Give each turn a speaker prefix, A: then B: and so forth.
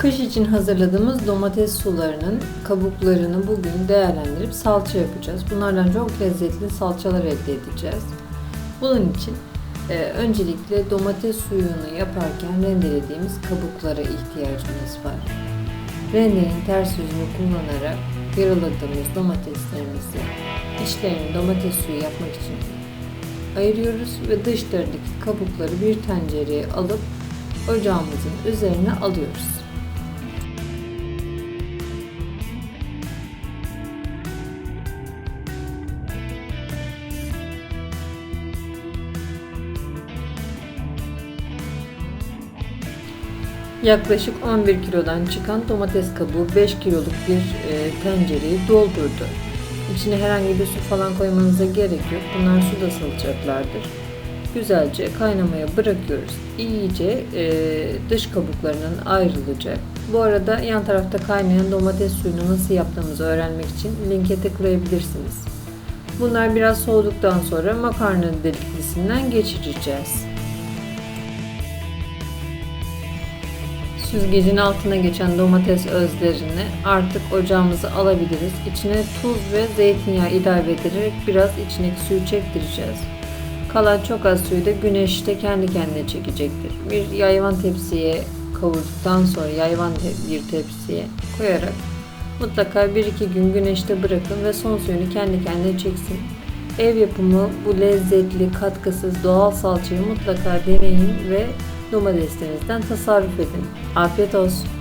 A: Kış için hazırladığımız domates sularının kabuklarını bugün değerlendirip salça yapacağız. Bunlardan çok lezzetli salçalar elde edeceğiz. Bunun için e, öncelikle domates suyunu yaparken rendelediğimiz kabuklara ihtiyacımız var. Rendenin ters yüzünü kullanarak yaraladığımız domateslerimizi içlerini domates suyu yapmak için ayırıyoruz ve dışlarındaki kabukları bir tencereye alıp ocağımızın üzerine alıyoruz. Yaklaşık 11 kilodan çıkan domates kabuğu 5 kiloluk bir e, tencereyi doldurdu. İçine herhangi bir su falan koymanıza gerek yok. Bunlar suda salacaklardır. Güzelce kaynamaya bırakıyoruz. İyice e, dış kabuklarının ayrılacak. Bu arada yan tarafta kaynayan domates suyunu nasıl yaptığımızı öğrenmek için linke tıklayabilirsiniz. Bunlar biraz soğuduktan sonra makarna deliklisinden geçireceğiz. Süzgecin altına geçen domates özlerini artık ocağımıza alabiliriz. İçine tuz ve zeytinyağı ilave ederek biraz içindeki suyu çektireceğiz. Kalan çok az suyu da güneşte kendi kendine çekecektir. Bir yayvan tepsiye kavurduktan sonra yayvan bir tepsiye koyarak mutlaka 1-2 gün güneşte bırakın ve son suyunu kendi kendine çeksin. Ev yapımı bu lezzetli, katkısız doğal salçayı mutlaka deneyin ve domateslerinizden tasarruf edin. Afiyet olsun.